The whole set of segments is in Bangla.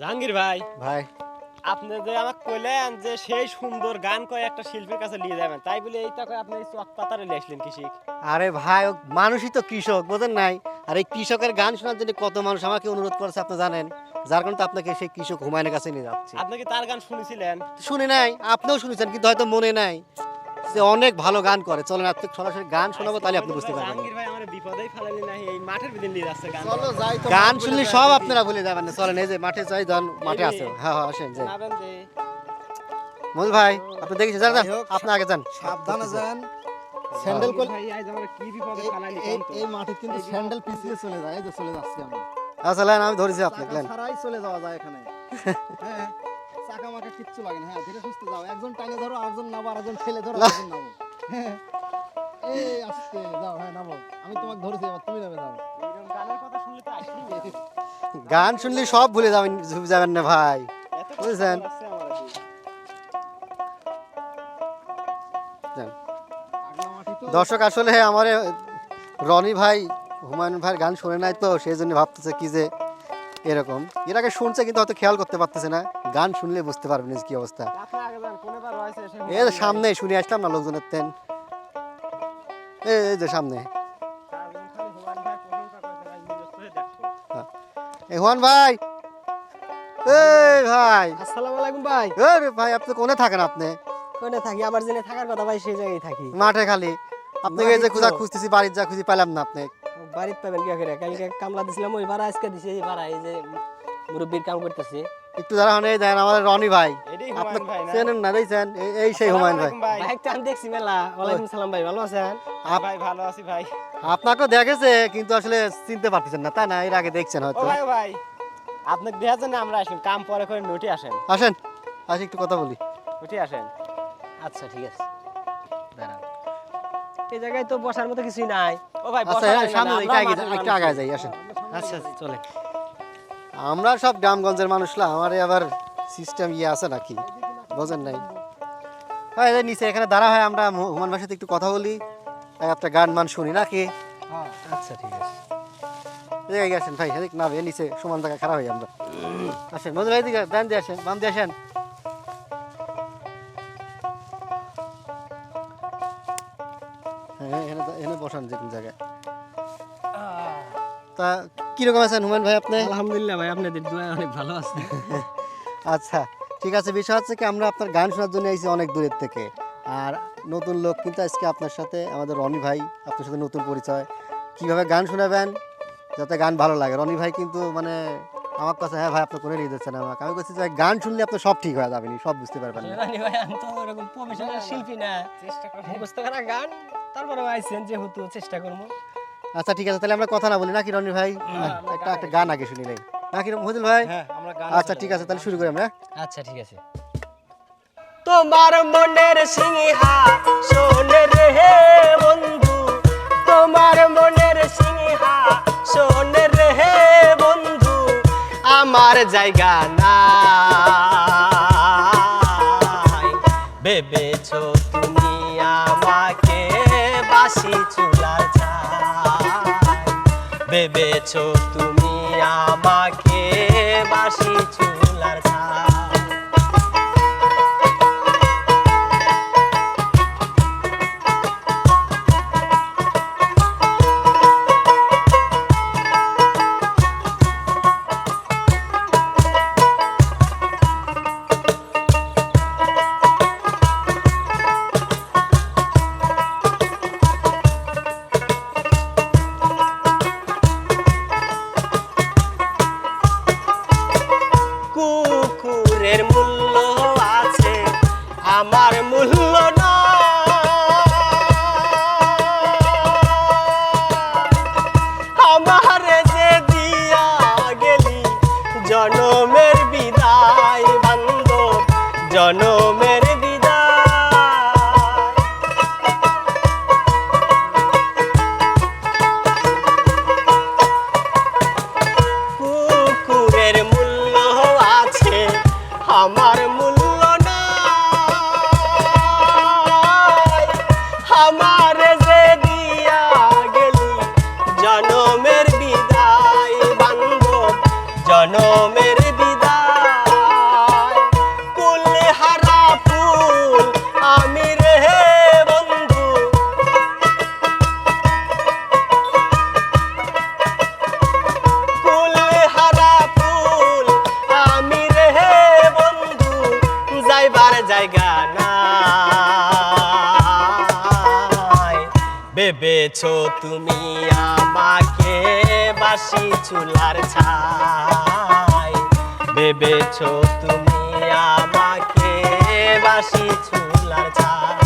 জাহাঙ্গীর ভাই ভাই। আপনি যে আমাকে কইলেন যে সেই সুন্দর গান কয়ে একটা শিল্পীর কাছে নিয়ে যাবেন তাই বলে এইটা কয়ে আপনি চক পাতারে নিয়ে আসলেন কৃষি আরে ভাই ও মানুষই তো কৃষক বোঝেন নাই? আর এই কৃষকের গান শোনার জন্য কত মানুষ আমাকে অনুরোধ করেছে আপনি জানেন? যার কারণে তো আপনাকে সেই কৃষক হুমায়ুনের কাছে নিয়ে যাচ্ছি। আপনি কি তার গান শুনেছিলেন? শুনে নাই আপনিও শুনেছেন কিন্তু হয়তো মনে নাই। সে অনেক ভালো গান করে। চলেন আপনি সরাসরি গান শোনাবো তাহলে আপনি বুঝতে পারবেন। গান। শুনলে সব আপনারা ভুলে যাবেন না। চলেন এই যে মাঠে যাই যান মাঠে আছে। হ্যাঁ হ্যাঁ আসেন যাই। যে মজুর ভাই আপনি দেখেছেন? যান আপনি আগে যান। সাবধানে যান। স্যান্ডেল জাহাঙ্গীর ভাই আজ আমার কি বিপদে ফেলালি এই মাঠে কিন্তু স্যান্ডেল পিছিয়ে চলে যায় এই যে চলে যাচ্ছি আমি আচ্ছা লাইন আমি ধরেছি আপনি চাকা চলে যাওয়া যায় এখানে। হ্যাঁ চাকা মাকা কিচ্ছু লাগে না। হ্যাঁ ধীরে সুস্থে যাও। একজন টানে ধরো আরেকজন নামো আরেকজন ঠেলে ধরো আরেকজন নামো হ্যাঁ। এই আস্তে যাও হ্যাঁ নামো আমি তোমাকে ধরেছি এবার তুমি নামে যাও। গানের কথা শুনলে তো আসলেই গান শুনলে সব ভুলে যাবেন যাবেন না ভাই। বুঝছেন? তো দর্শক আসলে আমার রনি ভাই হুমায়ুন ভাইয়ের গান শুনে নাই তো সেই জন্য ভাবতেছে কি যে এরকম। এর আগে শুনছে কিন্তু হয়তো খেয়াল করতে পারতেছে না। গান শুনলে বুঝতে পারবেন কি অবস্থা। এই যে সামনে শুনে আসলাম না লোকজনের তেন এই যে সামনে। ভাই ভাই। নিজস্ব দেখো এই ভাই। আসসালামু আলাইকুম ভাই। এই ভাই আপনি কোনে থাকেন আপনি? কোনে থাকি? আমার জেনে থাকার কথা ভাই সেই জায়গায় থাকি। মাঠে খালি। আপনাকে এই যে খুঁজা খুঁজতেছি বাড়ির যা খুঁজি পেলাম না আপনি। বাড়িতে পাবেন কি করে? কালকে কামলা দিছিলাম ওই ভাড়া আজকে দিছে এই ভাড়া এই যে মুরব্বীর কাম করতেছি। একটু যারা হনে দেন আমাদের রনি ভাই। চেনেন না দেখছেন এই- সেই হুমায়ুন ভাই। দেখছি মেলা। ওয়ালাইকুম সালাম ভাই ভালো আছেন? ভাই ভালো আছি ভাই। আপনাকেও দেখেছে কিন্তু আসলে চিনতে পারতেছেন না তাই না? এর আগে দেখছেন হয়তো। ভাই ভাই। আপনাকে দেওয়ার জন্য আমরা আসেন কাম পরে করে নুটি আসেন। আসেন আসি একটু কথা বলি। নুটি আসেন। আচ্ছা ঠিক আছে। দাঁড়ান। এই জায়গায় তো বসার মতো কিছুই নাই। ও ভাই আচ্ছা সামনে একটু যাই আসেন। আচ্ছা চলে আমরা সব গ্রামগঞ্জের মানুষলা আমার আবার সিস্টেম ইয়ে আছে নাকি? বোঝেন নাই? হ্যাঁ নিচে এখানে দাঁড়া হয় আমরা হুমান ভাইয়ের সাথে একটু কথা বলি। একটা গান মান শুনি নাকি? হ্যাঁ আচ্ছা ঠিক আছে। এদিকে আসেন ভাই এদিক না ভাই নিচে সমান জায়গায় খারাপ হই আমরা। আসেন মজুর ভাই দিকে ডান দিয়ে আসেন বাম দিয়ে আসেন। হ্যাঁ এখানে এখানে বসান যে জায়গায়। তা কীরকম আছেন হুমায়ুন ভাই আপনি? আলহামদুলিল্লাহ ভাই আপনাদের দোয়া অনেক ভালো আছে। আচ্ছা ঠিক আছে বিষয় হচ্ছে কি আমরা আপনার গান শোনার জন্য এসেছি অনেক দূরের থেকে। আর নতুন লোক কিন্তু আজকে আপনার সাথে আমাদের রনি ভাই আপনার সাথে নতুন পরিচয়। কীভাবে গান শোনাবেন যাতে গান ভালো লাগে। রনি ভাই কিন্তু মানে আমার কাছে হ্যাঁ ভাই আপনি করে নিয়ে যাচ্ছেন আমাকে। আমি বলছি যে গান শুনলে আপনার সব ঠিক হয়ে যাবে নি, সব বুঝতে পারবেন না। রানি ভাই আমি তো ওরকম প্রফেশনাল শিল্পী না। চেষ্টা করো মুখস্থ করা গান তারপরে আইছেন যেহেতু চেষ্টা করব। আচ্ছা ঠিক আছে তাহলে আমরা কথা না বলি। নাকি রনি ভাই? একটা একটা গান আগে শুনি নেই নাকি মহিদুল ভাই? হ্যাঁ আচ্ছা ঠিক আছে তাহলে শুরু করি আমরা। আচ্ছা ঠিক আছে। তোমার মনের সিংহা শোনে রে হে বন্ধু। তোমার মনের সিংহা শোনে রে হে বন্ধু। আমার জায়গা নাই ভেবেছো তুমি আমাকে বাসি চুলার ছাই আমার মূল্য নাই। আমার যে দিয়া গেলি জনমের বিদায় বান্ধব জনমের ভেবেছো তুমি আমাকে বাসি চুলার ছাই। ভেবেছো তুমি আমাকে বাসি চুলার ছাই।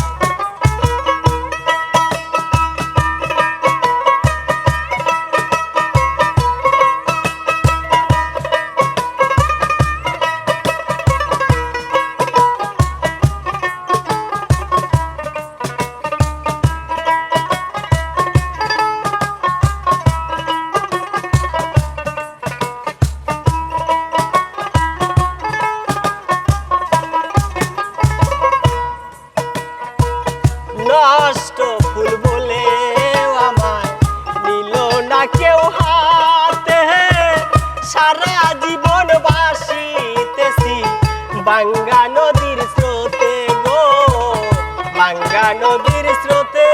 নদীর স্রোতে গো। বাঙ্গা নদীর স্রোতে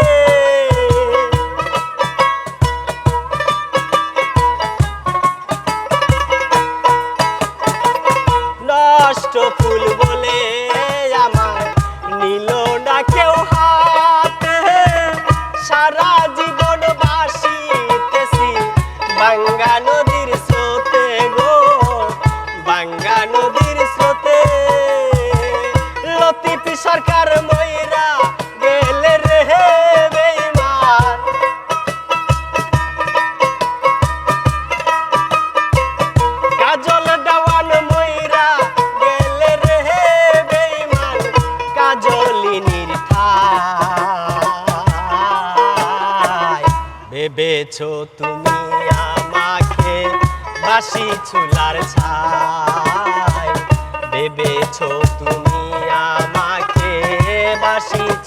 সরকার ময়রা গেলে রে বেইমান। কাজল দেওয়ান ময়রা গেলে রে বেইমান কাজলিনীর ঠাই ভেবেছো তুমি আমাকে বাসি চুলার ছাই? ভেবেছো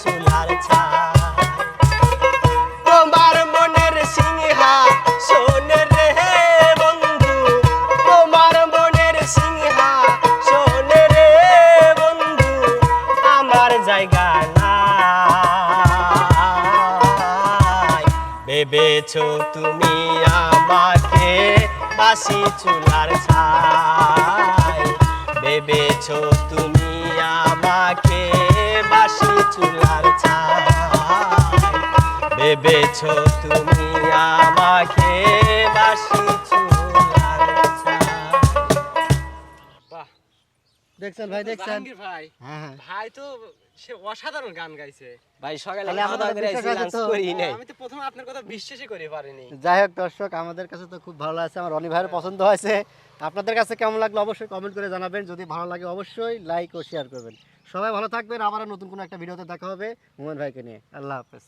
চুলার তোমার মনের সিংহা রে বন্ধু। মনের সিংহা রে বন্ধু। আমার জায়গা ভেবেছো তুমি আমাকে বাসি চুলার ছাই। ভেবেছো তুমি চুলার ভেবেছো তুমি আমাকে বাসি চুলার দেখছেন ভাই দেখছেন? ভাই। হ্যাঁ হ্যাঁ। ভাই তো সে অসাধারণ গান গাইছে। ভাই সকালে তাহলে খাওয়া দাওয়া আমাদের করে বিশ্বাস আইছি, আছে লাঞ্চ তো? করি নাই। আমি তো প্রথমে আপনার কথা বিশ্বাসই করে পারিনি। যাই হোক দর্শক আমাদের কাছে তো খুব ভালো লাগছে। আমার রনি ভাইয়ের পছন্দ হয়েছে। আপনাদের কাছে কেমন লাগল অবশ্যই কমেন্ট করে জানাবেন। যদি ভালো লাগে অবশ্যই লাইক ও শেয়ার করবেন। সবাই ভালো থাকবেন আবার নতুন কোনো একটা ভিডিওতে দেখা হবে। মোহন ভাইকে নিয়ে। আল্লাহ হাফেজ।